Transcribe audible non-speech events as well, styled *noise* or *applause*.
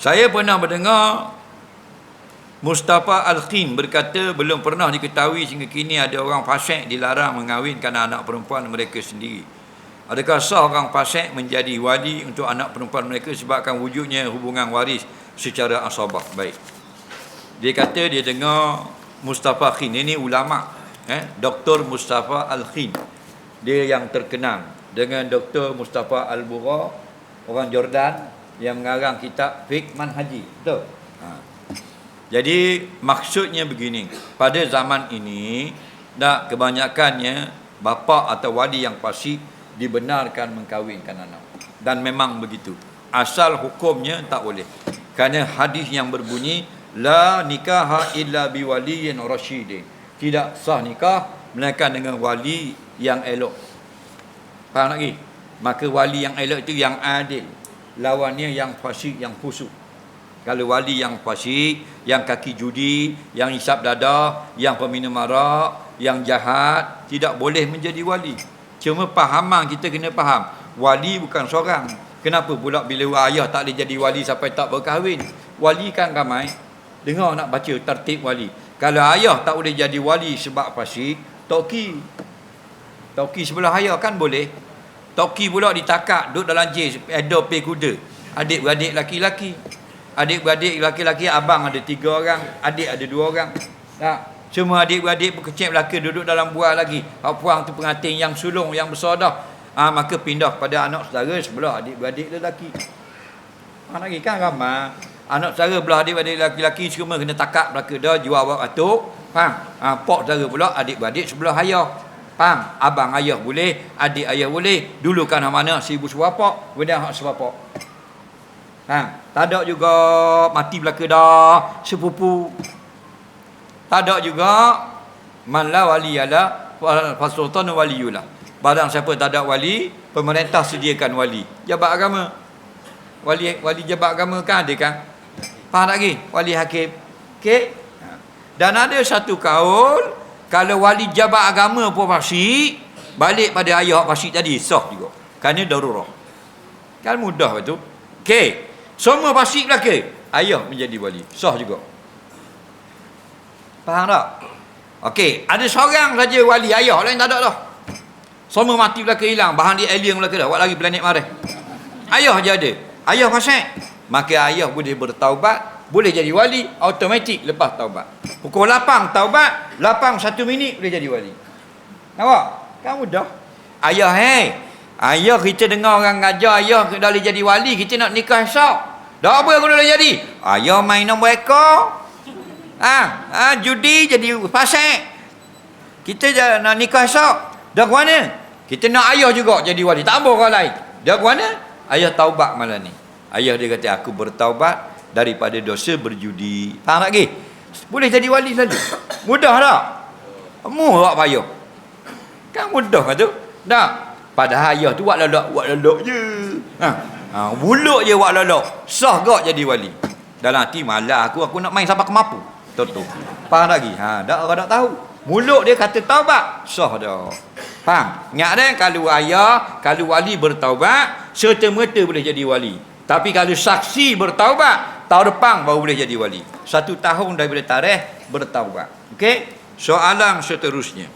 Saya pernah mendengar Mustafa Al-Khin berkata belum pernah diketahui sehingga kini ada orang fasik dilarang mengawinkan anak perempuan mereka sendiri. Adakah sah orang fasik menjadi wali untuk anak perempuan mereka sebabkan wujudnya hubungan waris secara asabah? Baik. Dia kata dia dengar Mustafa Khin ini ulama eh Dr. Mustafa Al-Khin. Dia yang terkenal dengan Dr. Mustafa Al-Bura orang Jordan yang mengarang kitab Fiqh Manhaji. Betul? Ha. Jadi maksudnya begini, pada zaman ini dah kebanyakannya bapa atau wali yang fasik dibenarkan mengkahwinkan anak. Dan memang begitu. Asal hukumnya tak boleh. Kerana hadis yang berbunyi la nikaha illa biwaliyin rasyidin. Tidak sah nikah melainkan dengan wali yang elok. Faham lagi? Maka wali yang elok itu yang adil. Lawannya yang fasik, yang fusuk. Kalau wali yang fasik, yang kaki judi, yang hisap dadah, yang peminum arak, yang jahat, tidak boleh menjadi wali. Cuma pahaman kita kena faham. Wali bukan seorang. Kenapa pula bila ayah tak boleh jadi wali sampai tak berkahwin? Wali kan ramai. Dengar nak baca tertib wali. Kalau ayah tak boleh jadi wali sebab fasik, toki. Toki sebelah ayah kan boleh. Toki pula ditakak, duduk dalam jis, edo pe kuda. Adik-beradik laki-laki. Adik-beradik laki-laki abang ada tiga orang, adik ada dua orang. Tak. Semua adik-beradik berkecil belaka duduk dalam buah lagi. Hak puang tu pengantin yang sulung yang besar dah. Ha, maka pindah pada anak saudara sebelah adik-beradik lelaki. Ha, lagi kan ramai. Anak saudara belah adik-beradik lelaki semua kena takak belaka dah jual awak atuk. Faham? Ha, pok saudara pula adik-beradik sebelah ayah. Faham? Abang ayah boleh, adik ayah boleh. Dulu kan mana si ibu sebapak, kemudian hak sebapak. Ha, tak ada juga mati belaka dah sepupu. Tak ada juga man la wali ala fasultan waliyullah. Barang siapa tak ada wali, pemerintah sediakan wali. Jabat agama. Wali wali jabat agama kan ada kan? Faham tak lagi? Wali hakim. Okey? Ha. Dan ada satu kaul kalau wali jabat agama pun fasik, balik pada ayah fasik tadi sah juga. Kerana darurah. Kan mudah betul. Okey. Semua fasik belaka. Ayah menjadi wali. Sah juga. Faham tak? Okey, ada seorang saja wali ayah, lain tak ada dah. Semua mati belaka hilang, bahan dia alien belaka dah. Buat lagi planet mari. Ayah je ada. Ayah fasik. Maka ayah boleh bertaubat, boleh jadi wali automatik lepas taubat. Pukul 8 taubat, 8 1 minit boleh jadi wali. Nampak? Kan mudah. Ayah hey, Ayah kita dengar orang ngajar ayah dah boleh jadi wali, kita nak nikah esok. Dah apa aku boleh jadi? Ayah main nombor ekor. Ha, ha judi jadi fasik. Kita dah nak nikah esok. Dah ke mana? Kita nak ayah juga jadi wali. Tak apa orang lain. Dah ke mana? Ayah taubat malam ni. Ayah dia kata aku bertaubat daripada dosa berjudi. Faham lagi? Boleh jadi wali selalu. *coughs* Mudah tak? Mudah payah. Kan mudah tu? Tak. Padahal ayah tu buat lelok, buat lelok je. Ha. Ha, buluk je buat lelok. Sah gak jadi wali. Dalam hati malah aku aku nak main sampai ke mampu. Tutup. Faham lagi? Ha, dak orang tak tahu. Mulut dia kata taubat, sah dah. Faham? Ingat dah kalau ayah, kalau wali bertaubat, serta-merta boleh jadi wali. Tapi kalau saksi bertaubat, tahun depan baru boleh jadi wali. Satu tahun daripada tarikh bertaubat. Okey? Soalan seterusnya.